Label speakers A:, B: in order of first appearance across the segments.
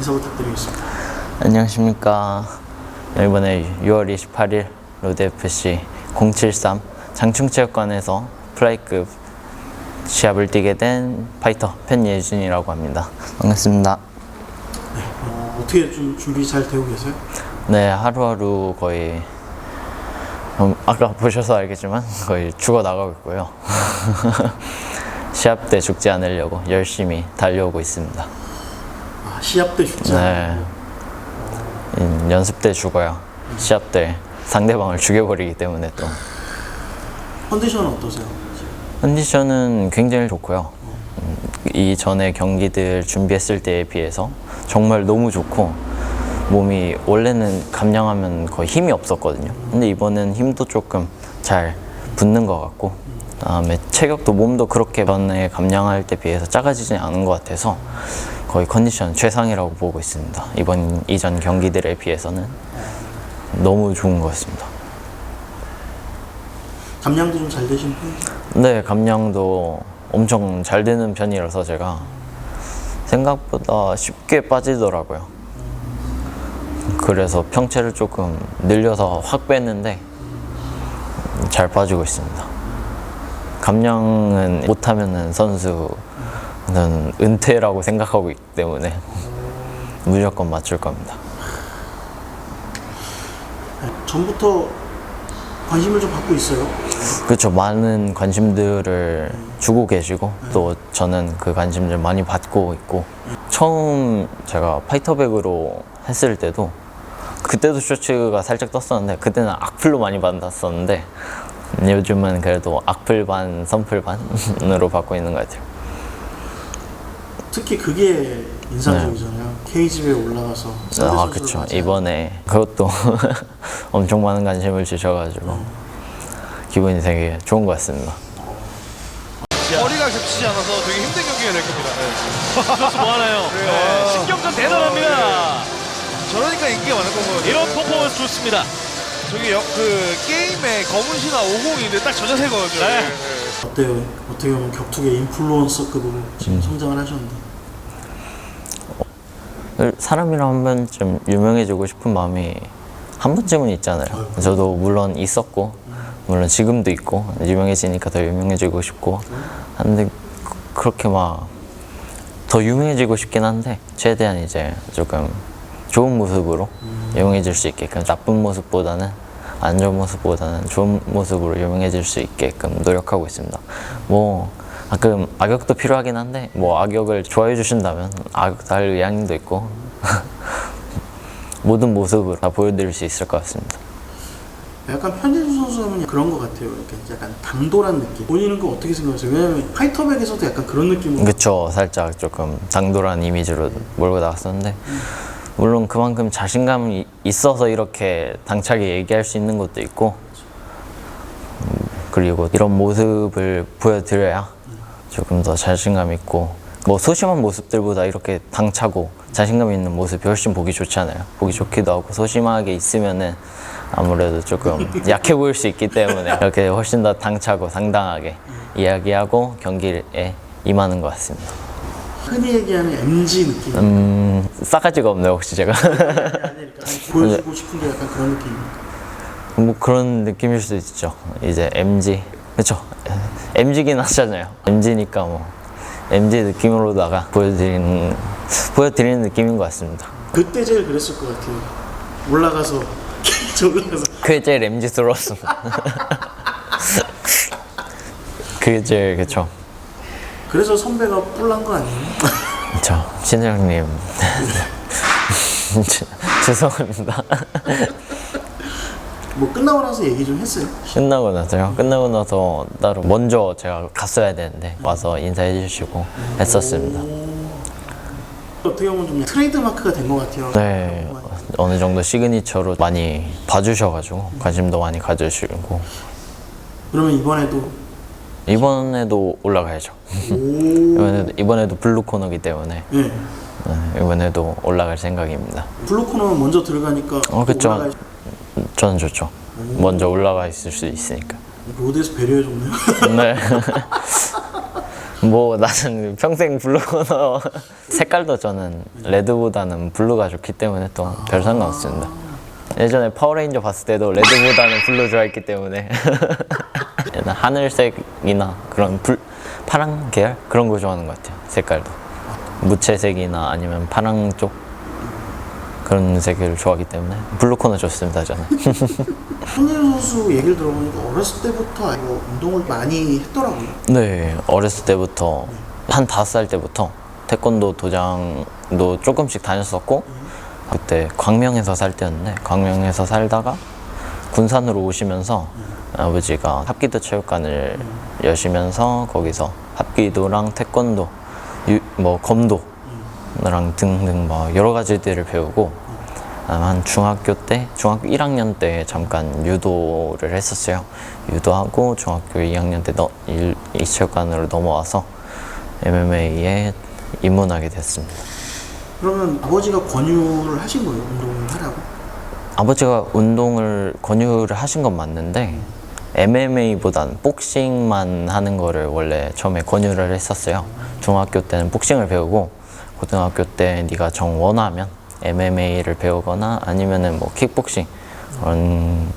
A: 인사 부탁드리겠습니다.
B: 안녕하십니까. 이번에 6월 28일 로드FC 073 장충체육관에서 플라이급 시합을 뛰게 된 파이터 편예준이라고 합니다. 반갑습니다.
A: 어, 어떻게 좀 준비 잘 되고 계세요?
B: 네, 하루하루 거의 음, 아까 보셔서 알겠지만 거의 죽어 나가고 있고요. 시합 때 죽지 않으려고 열심히 달려오고 있습니다.
A: 아, 시합 때 죽지 않아요.
B: 네. 음, 연습 때 죽어요. 시합 때 상대방을 죽여버리기 때문에 또
A: 컨디션은 어떠세요?
B: 컨디션은 굉장히 좋고요. 음, 이 전에 경기들 준비했을 때에 비해서 정말 너무 좋고 몸이 원래는 감량하면 거의 힘이 없었거든요. 근데 이번엔 힘도 조금 잘 붙는 것 같고 그 다음에 체격도 몸도 그렇게 전에 감량할 때 비해서 작아지지 않은 것 같아서 거의 컨디션 최상이라고 보고 있습니다. 이번 이전 경기들에 비해서는 너무 좋은 것 같습니다.
A: 감량도 좀 잘 되신 편이에요?
B: 네, 감량도 엄청 잘 되는 편이라서 제가 생각보다 쉽게 빠지더라고요. 그래서 평체를 조금 늘려서 확 뺐는데 잘 빠지고 있습니다. 감량은 못하면은 선수는 은퇴라고 생각하고 있기 때문에 무조건 맞출 겁니다.
A: 네, 전부터 관심을 좀 받고 있어요.
B: 그렇죠. 많은 관심들을 주고 계시고 또 저는 그 관심들 많이 받고 있고 처음 제가 파이터백으로 했을 때도 그때도 쇼츠가 살짝 떴었는데 그때는 악플로 많이 받았었는데 요즘은 그래도 악플 반 선플 반으로 받고 있는 것 같아요.
A: 특히 그게 인상적이잖아요. 케이지에 올라가서 상대
B: 아
A: 선수를
B: 그렇죠.
A: 맞아요.
B: 이번에 그것도 엄청 많은 관심을 주셔가지고 기분이 되게 좋은 것 같습니다.
C: 거리가 겹치지 않아서 되게 힘든 경기가 될 겁니다.
D: 선수 뭐 하나요? 네. 신경전 대단합니다.
C: 저러니까 인기가 많은 거고요.
D: 이런 퍼포먼스 좋습니다.
C: 저기 여, 그 게임에 검은 신화 50인데 딱 저 자세거든요.
D: 네.
A: 어때요? 어떻게 보면 격투계 인플루언서급으로 지금
B: 음.
A: 성장을 하셨는데
B: 사람이랑 한 번쯤 유명해지고 싶은 마음이 한 번쯤은 있잖아요. 저도 물론 있었고, 물론 지금도 있고, 유명해지니까 더 유명해지고 싶고, 한데 그- 그렇게 막 더 유명해지고 싶긴 한데, 최대한 이제 조금 좋은 모습으로 유명해질 수 있게끔 나쁜 모습보다는 안 좋은 모습보다는 좋은 모습으로 유명해질 수 있게끔 노력하고 있습니다. 뭐 가끔 악역도 필요하긴 한데 뭐 악역을 좋아해 주신다면 악역도 할 의향도 있고 모든 모습으로 다 보여드릴 수 있을 것 같습니다.
A: 약간 편진수 선수 하면 그런 것 같아요. 이렇게 약간 당돌한 느낌. 본인은 그 어떻게 생각하세요? 왜냐면 파이터백에서도 약간 그런 느낌으로
B: 그쵸 살짝 조금 당돌한 이미지로 몰고 나갔었는데 물론 그만큼 자신감이 있어서 이렇게 당차게 얘기할 수 있는 것도 있고 음, 그리고 이런 모습을 보여드려야 조금 더 자신감 있고 뭐 소심한 모습들보다 이렇게 당차고 자신감 있는 모습이 훨씬 보기 좋잖아요 보기 좋기도 하고 소심하게 있으면은 아무래도 조금 약해 보일 수 있기 때문에 이렇게 훨씬 더 당차고 당당하게 이야기하고 경기에 임하는 것 같습니다.
A: 흔히 얘기하는 MG 느낌.
B: 음, 싸가지가 없네요, 혹시 제가.
A: 아니니까 아니, 보여주고 싶은 게 약간 그런 느낌입니까?
B: 뭐 그런 느낌일 수도 있죠. 이제 MG. 그쵸. MG긴 하잖아요. MG니까 뭐. MG 느낌으로다가 보여드리는, 보여드리는 느낌인 것 같습니다.
A: 그때 제일 그랬을 것 같아요. 올라가서 올라가서
B: 그게 제일 MG스러웠습니다. 그게 제일, 그쵸.
A: 그래서 선배가 뿔난 거 아니에요?
B: 그쵸. 신장님. 죄송합니다.
A: 뭐 끝나고 나서 얘기 좀 했어요.
B: 끝나고 나서요. 끝나고 나서 따로 먼저 제가 갔어야 되는데 와서 인사해 주시고 했었습니다.
A: 어떻게 보면 좀 트레이드 마크가 된 것 같아요.
B: 네, 어느 정도 시그니처로 많이 봐주셔가지고 관심도 많이 가져주시고
A: 그러면 이번에도
B: 이번에도 올라가야죠.
A: 오,
B: 이번에도 이번에도 블루 코너기 때문에
A: 네.
B: 네, 이번에도 올라갈 생각입니다.
A: 블루 코너는 먼저 들어가니까
B: 어, 그쵸.
A: 올라갈-
B: 저는 좋죠. 먼저 올라가 있을 수 있으니까.
A: 로드에서 배려해 줬네요.
B: 네. 뭐 나는 평생 블루거나 색깔도 저는 레드보다는 블루가 좋기 때문에 또 별 상관없습니다. 예전에 파워레인저 봤을 때도 레드보다는 블루 좋아했기 때문에 약간 하늘색이나 그런 불, 파랑 계열 그런 거 좋아하는 것 같아요. 색깔도 무채색이나 아니면 파랑 쪽 그런 색을 좋아하기 때문에 블루 코너 좋습니다 저는.
A: 손흥민 선수 얘기를 들어보니까 어렸을 때부터 이거 운동을 많이 했더라고요.
B: 네, 어렸을 때부터 한 다섯 살 때부터 태권도 도장도 조금씩 다녔었고 그때 광명에서 살 때였는데 광명에서 살다가 군산으로 오시면서 아버지가 합기도 체육관을 여시면서 거기서 합기도랑 태권도, 유- 뭐 검도랑 등등 막 여러 가지들을 배우고 한 중학교 때, 중학교 1학년 때 잠깐 유도를 했었어요. 유도하고 중학교 2학년 때 너, 일, 이 체육관으로 넘어와서 MMA에 입문하게 됐습니다.
A: 그러면 아버지가 권유를 하신 거예요, 운동을 하라고?
B: 아버지가 운동을 권유를 하신 건 맞는데 MMA보단 복싱만 하는 거를 원래 처음에 권유를 했었어요. 중학교 때는 복싱을 배우고 고등학교 때 네가 정 원하면 MMA를 배우거나 아니면은 뭐 킥복싱 그런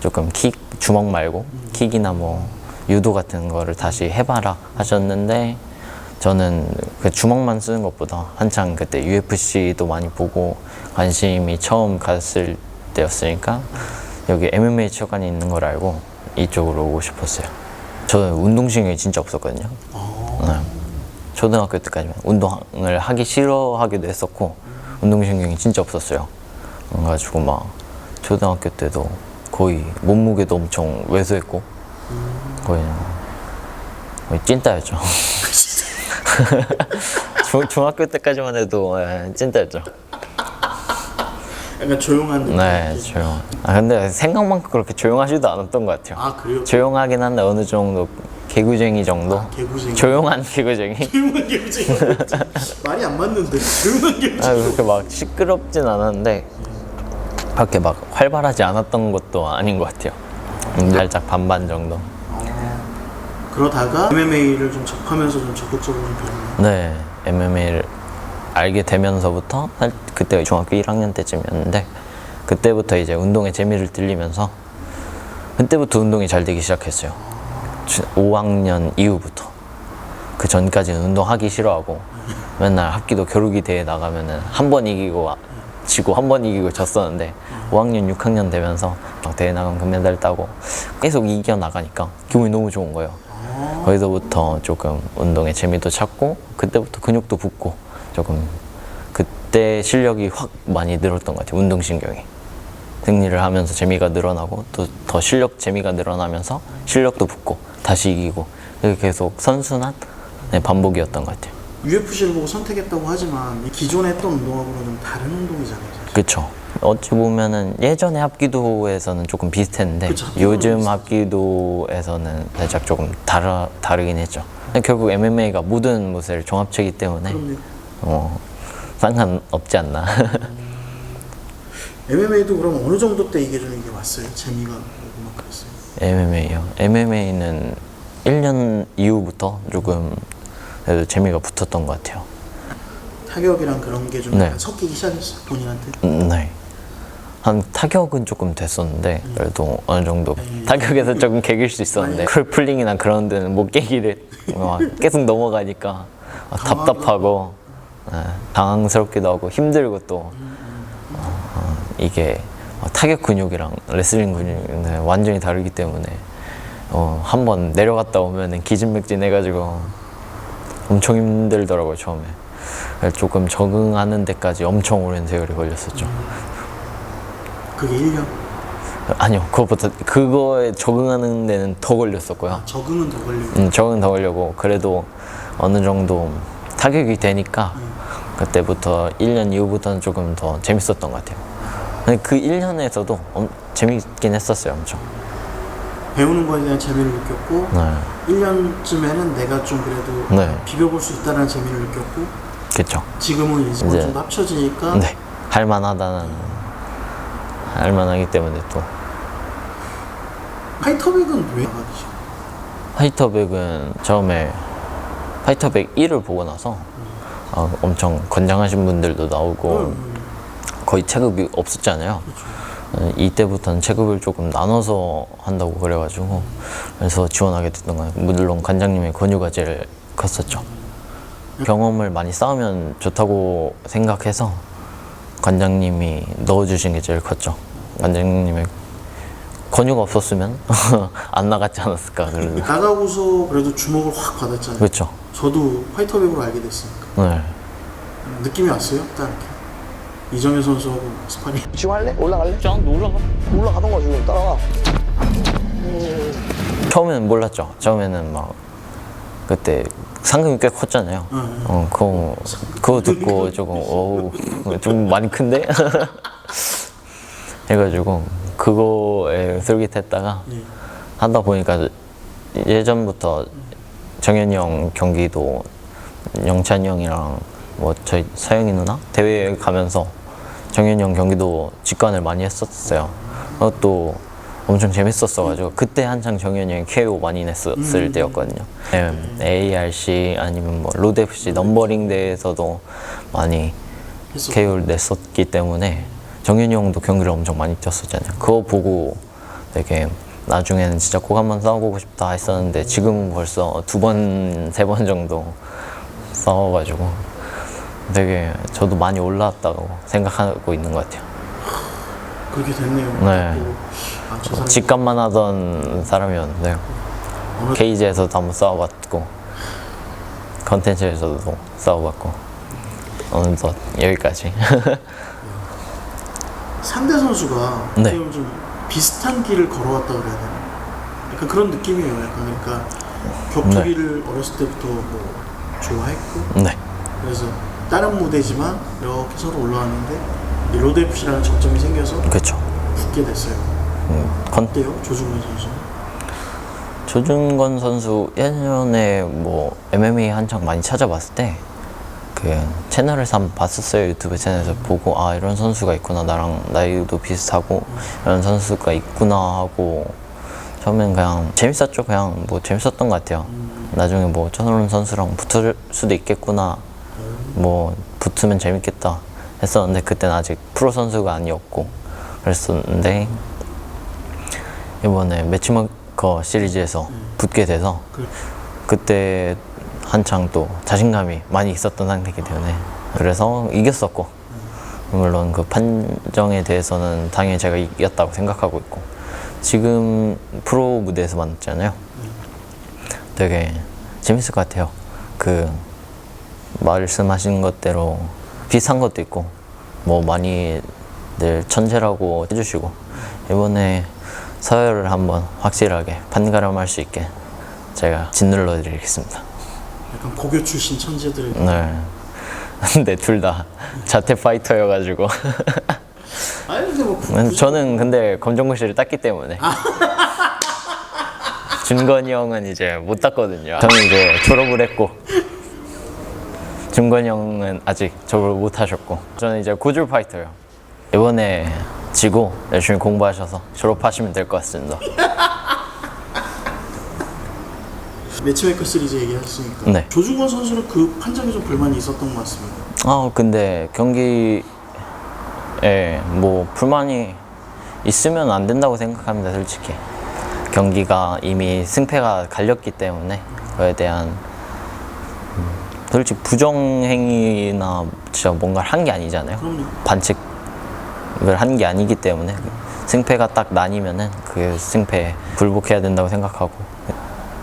B: 조금 킥 주먹 말고 킥이나 뭐 유도 같은 거를 다시 해봐라 하셨는데 저는 그 주먹만 쓰는 것보다 한창 그때 UFC도 많이 보고 관심이 처음 갔을 때였으니까 여기 MMA 체육관이 있는 걸 알고 이쪽으로 오고 싶었어요. 저는 운동신경이 진짜 없었거든요. 네. 초등학교 때까지만 운동을 하기 싫어하기도 했었고 운동신경이 진짜 없었어요. 그래가지고 막 초등학교 때도 거의 몸무게도 엄청 왜소했고 거의 거의 찐따였죠. 중, 중학교 때까지만 해도 예, 찐따였죠.
A: 약간 조용한 느낌.
B: 네, 조용. 아 근데 생각만큼 그렇게 조용하지도 않았던 것 같아요.
A: 아, 그래요?
B: 조용하긴 한데 어느 정도 개구쟁이 정도.
A: 아, 개구쟁이.
B: 조용한 개구쟁이.
A: 조용한 개구쟁이. 말이 안 맞는데, 조용한 개구쟁이.
B: 아, 그렇게 막 시끄럽진 않았는데 그렇게 막 활발하지 않았던 것도 아닌 것 같아요. 음, 살짝 반반 정도.
A: 그러다가 MMA를 좀 접하면서 좀 적극적으로 좀 배우는
B: 네, MMA를 알게 되면서부터 살- 그때 중학교 1학년 때쯤이었는데 그때부터 이제 운동에 재미를 들리면서 그때부터 운동이 잘 되기 시작했어요. 5학년 이후부터 그 전까지는 운동하기 싫어하고 맨날 합기도 겨루기 대회 나가면은 한 번 이기고 아- 지고 한 번 이기고 졌었는데 5학년 6학년 되면서 막 대회 나가면 금메달 따고 계속 이겨 나가니까 기분이 너무 좋은 거예요. 거기서부터 조금 운동에 재미도 찾고 그때부터 근육도 붙고 조금 그때 실력이 확 많이 늘었던 것 같아요 운동신경이 승리를 하면서 재미가 늘어나고 또 더 실력 재미가 늘어나면서 실력도 붙고 다시 이기고 계속 선순환 네, 반복이었던 것 같아요
A: UFC를 보고 선택했다고 하지만 이 기존에 했던 운동하고는 좀 다른 운동이잖아요. 사실.
B: 그쵸 어찌 보면은 예전에 합기도에서는 조금 비슷했는데
A: 그쵸,
B: 요즘. 합기도에서는 살짝 조금 다르, 다르긴 했죠 결국 MMA가 모든 무술 종합체이기 때문에
A: 그럼요.
B: 어, 상관없지 않나.
A: MMA도 그럼 어느 정도 때 이게 좀 이게 왔어요? 재미가 오고 막 그랬어요.
B: MMA요. MMA는 1년 이후부터 조금 그래도 재미가 붙었던 것 같아요.
A: 타격이랑 그런 게 좀
B: 네.
A: 약간 섞이기 시작했어요, 본인한테.
B: 음, 네. 한 타격은 조금 됐었는데 그래도 어느 정도 타격에서 조금 개길 수 있었는데 컬플링이나 그런 데는 못 깨기를 막 계속 넘어가니까 막 답답하고 네, 당황스럽기도 하고 힘들고 또 어, 어, 이게 타격 근육이랑 레슬링 근육은 완전히 다르기 때문에 어, 한번 내려갔다 오면은 기진맥진 해가지고 엄청 힘들더라고요 처음에 조금 적응하는 데까지 엄청 오랜 세월이 걸렸었죠
A: 그게 1년.
B: 아니요 그것보다 그거에 적응하는 데는 더 걸렸었고요
A: 적응은 더 걸리고.
B: 음, 적응 더 걸려고 그래도 어느 정도 타격이 되니까 그때부터 1년 이후부터는 조금 더 재밌었던 것 같아요. 근데 그 1년에서도 엄, 재밌긴 했었어요 엄청.
A: 배우는 거에 대한 재미를 느꼈고
B: 네.
A: 1년쯤에는 내가 좀 그래도
B: 네.
A: 비벼볼 수 있다는 재미를 느꼈고
B: 그쵸.
A: 지금은 이제 어느 정도 합쳐지니까
B: 네. 할 만하다는 할 만하기 때문에 또.
A: 파이터백은 왜 나가시죠?
B: 화이터백은 처음에 파이터백 1을 보고 나서 아, 엄청 건장하신 분들도 나오고 거의 체급이 없었잖아요. 어, 이때부터는 체급을 조금 나눠서 한다고 그래가지고 그래서 지원하게 됐던 거예요. 물론 관장님의 권유가 제일 컸었죠. 경험을 많이 쌓으면 좋다고 생각해서 관장님이 넣어주신 게 제일 컸죠. 관장님의 권유가 없었으면 안 나갔지 않았을까.
A: 나가고서 그래도 주목을 확 받았잖아요.
B: 그렇죠.
A: 저도 파이터백으로 알게 됐으니까
B: 네.
A: 느낌이 왔어요. 딱 이렇게 이정현 선수하고 스파링.
E: 지금 할래? 올라갈래?
B: 짱 올라가.
E: 올라가던가 지금 따라와.
B: 처음에는 몰랐죠. 처음에는 막 그때 상금이 꽤 컸잖아요.
A: 응.
B: 어, 그거 그거 듣고 조금 어우 좀 많이 큰데 해가지고 그거에 솔깃했다가
A: 예.
B: 하다 보니까 예전부터 정현이 형 경기도 영찬이 형이랑 뭐 저희 서영이 누나 대회 가면서 정현이 형 경기도 직관을 많이 했었어요. 그것도 엄청 재밌었어가지고 그때 한창 정현이 형이 KO 많이 냈었을 때였거든요. 네, ARC 아니면 뭐 로드 FC 넘버링 대회에서도 많이. KO를 냈었기 때문에 정현이 형도 경기를 엄청 많이 뛰었었잖아요. 그거 보고 되게 나중에는 진짜 꼭 한번 싸워보고 싶다 했었는데 지금은 벌써 두 번, 세 번 정도 싸워가지고 되게 저도 많이 올라왔다고 생각하고 있는 것 같아요.
A: 그렇게 됐네요.
B: 네.
A: 또, 아,
B: 직감만 하던 사람이었는데
A: 어느-
B: 케이지에서도 한번 싸워봤고 컨텐츠에서도 싸워봤고 어느덧 여기까지
A: 상대 선수가
B: 네.
A: 좀 비슷한 길을 걸어왔다 그래야 되나? 약간 그런 느낌이에요. 약간 그러니까 격투기를 어렸을 때부터 뭐 좋아했고
B: 네
A: 그래서 다른 무대지만 이렇게 서로 올라왔는데 이 로드 FC라는 접점이 생겨서
B: 그렇죠
A: 붙게 됐어요.
B: 음, 컨,
A: 어때요, 조중근 선수?
B: 조준건 선수 예전에 뭐 MMA 한창 많이 찾아봤을 때 그 채널에서 한번 봤었어요. 유튜브 채널에서 보고 아 이런 선수가 있구나. 나랑 나이도 비슷하고 이런 선수가 있구나 하고 처음엔 그냥 재밌었죠. 그냥 뭐 재밌었던 것 같아요. 나중에 뭐 천호론 선수랑 붙을 수도 있겠구나. 뭐 붙으면 재밌겠다 했었는데 그때는 아직 프로 선수가 아니었고 그랬었는데 이번에 매치마커 시리즈에서 붙게 돼서
A: 그-
B: 그때 한창 또 자신감이 많이 있었던 상태이기 때문에 그래서 이겼었고 물론 그 판정에 대해서는 당연히 제가 이겼다고 생각하고 있고 지금 프로 무대에서 만났잖아요 되게 재밌을 것 같아요 그 말씀하신 것대로 비슷한 것도 있고 뭐 많이 늘 천재라고 해주시고 이번에 서열을 한번 확실하게 판가름할 수 있게 제가 짓눌러 드리겠습니다.
A: 약간 고교 출신 천재들
B: 네. 근데 둘 다 자퇴 파이터여가지고
A: 아니 근데 뭐 구-
B: 저는 근데 검정고시를 땄기 때문에 준건이 형은 이제 못 땄거든요. 저는 이제 졸업을 했고 준건이 형은 아직 졸업을 못 하셨고 저는 이제 고졸 파이터요. 이번에 지고 열심히 공부하셔서 졸업하시면 될 것 같습니다.
A: 매치메이커 시리즈 얘기하셨으니까
B: 네.
A: 조중권 선수는 그 판정에 좀 불만이 있었던 것 같습니다.
B: 아 근데 경기에 뭐 불만이 있으면 안 된다고 생각합니다 솔직히 경기가 이미 승패가 갈렸기 때문에 그에 대한 음, 솔직히 부정행위나 진짜 뭔가를 한 게 아니잖아요
A: 그럼요.
B: 반칙을 한 게 아니기 때문에 승패가 딱 나뉘면은 그 승패에 굴복해야 된다고 생각하고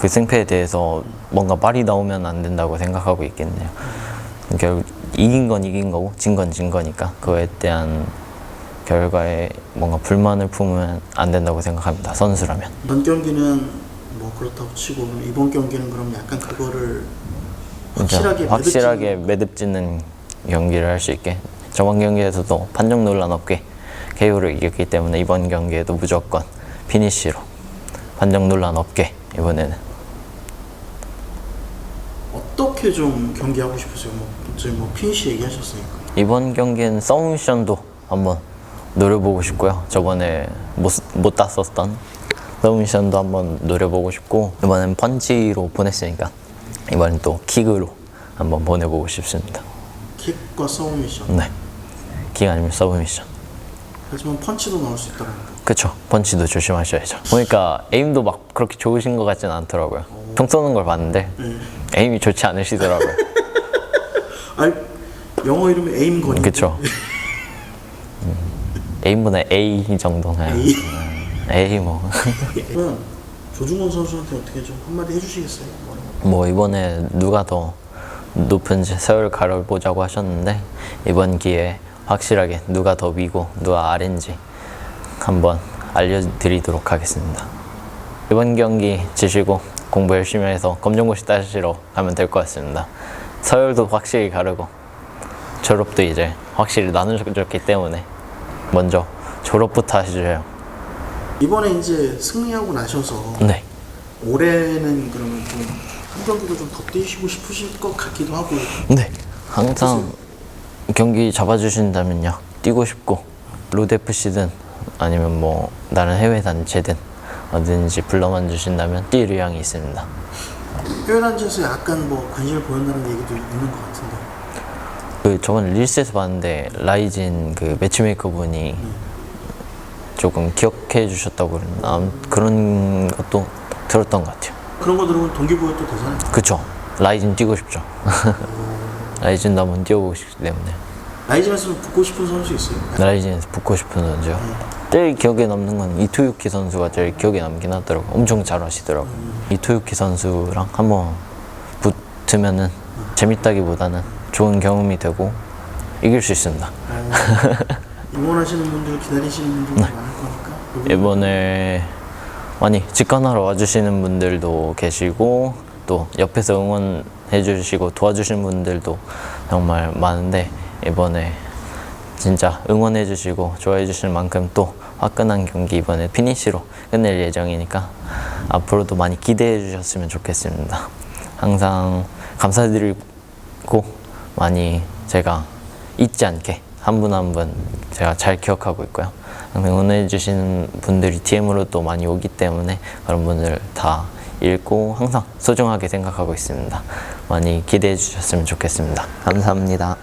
B: 그 승패에 대해서 뭔가 말이 나오면 안 된다고 생각하고 있겠네요. 결국 이긴 건 이긴 거고 진 건 진 거니까 그거에 대한 결과에 뭔가 불만을 품으면 안 된다고 생각합니다. 선수라면.
A: 전 경기는 뭐 그렇다고 치고 이번 경기는 그럼 약간 그거를 확실하게
B: 그러니까 확실하게
A: 매듭 짓는
B: 경기를 할 수 있게 저번 경기에서도 판정 논란 없게 KO를 이겼기 때문에 이번 경기에도 무조건 피니쉬로 판정 논란 없게 이번에는
A: 어떻게 좀 경기하고 싶으세요? 뭐 저희 뭐 피니시 얘기하셨으니까
B: 이번 경기엔 서브미션도 한번 노려보고 싶고요. 저번에 못, 못 땄었던 서브미션도 한번 노려보고 싶고 이번엔 펀치로 보냈으니까 이번엔 또 킥으로 한번 보내보고 싶습니다.
A: 킥과 서브 미션.
B: 네. 킥 아니면 서브 미션.
A: 하지만 펀치도 나올 수 있다는 거.
B: 그쵸. 펀치도 조심하셔야죠. 보니까 에임도 막 그렇게 좋으신 것 같진 않더라고요. 총 쏘는 걸 봤는데 에임이 좋지 않으시더라고요.
A: 아니 영어 이름이 에임 건인데.
B: 그쵸. 음, 에임보다 A 정도는.
A: A.
B: A 뭐.
A: 그러면 조중원 선수한테 어떻게 좀 한마디 해주시겠어요?
B: 뭐 이번에 누가 더 높은 세월 가려보자고 하셨는데 이번 기회에 확실하게 누가 더 위고 누가 아래인지 한번 알려드리도록 하겠습니다. 이번 경기 지시고 공부 열심히 해서 검정고시 따시러 가면 될 것 같습니다. 서열도 확실히 가르고 졸업도 이제 확실히 나누셨기 때문에 먼저 졸업부터 하시죠.
A: 이번에 이제 승리하고 나셔서
B: 네.
A: 올해는 그러면 좀한 경기도 좀 더 뛰시고 싶으실 것 같기도 하고
B: 네. 항상 경기 잡아주신다면요. 뛰고 싶고 FC든 아니면 뭐 다른 해외 단체든 어디든지 불러만 주신다면 뛸 의향이 있습니다.
A: 단체에서 약간 뭐 관심을 보였다는 얘기도 있는 것 같은데
B: 그 저번 릴스에서 봤는데 라이진 그 매치메이커 분이 조금 기억해 주셨다고 그랬나 아무- 그런 것도 들었던 것 같아요.
A: 그런 거 들으면 동기부여 또 되잖아요.
B: 그쵸? 라이진 뛰고 싶죠. 라이진도 한번 뛰어보고 싶기 때문에
A: 라이징에서 붙고 싶은 선수 있어요?
B: 라이진에서 붙고 싶은 선수요. 제일 기억에 남는 건 이토유키 선수가 제일 기억에 남긴 하더라고. 엄청 잘하시더라고. 이토유키 선수랑 한번 붙으면은 재밌다기보다는 좋은 경험이 되고 이길 수 있습니다.
A: 응원하시는 분들 기다리시는 분들 많을 거니까
B: 이번에 많이 직관하러 와주시는 분들도 계시고 또 옆에서 응원해 주시고 도와주신 분들도 정말 많은데 이번에 진짜 응원해 주시고 좋아해 주실 만큼 또 화끈한 경기 이번에 피니시로 끝낼 예정이니까 앞으로도 많이 기대해 주셨으면 좋겠습니다. 항상 감사드리고 많이 제가 잊지 않게 한 분 한 분 제가 잘 기억하고 있고요. 응원해 주시는 분들이 DM으로 또 많이 오기 때문에 그런 분들 다 읽고 항상 소중하게 생각하고 있습니다. 많이 기대해 주셨으면 좋겠습니다. 감사합니다.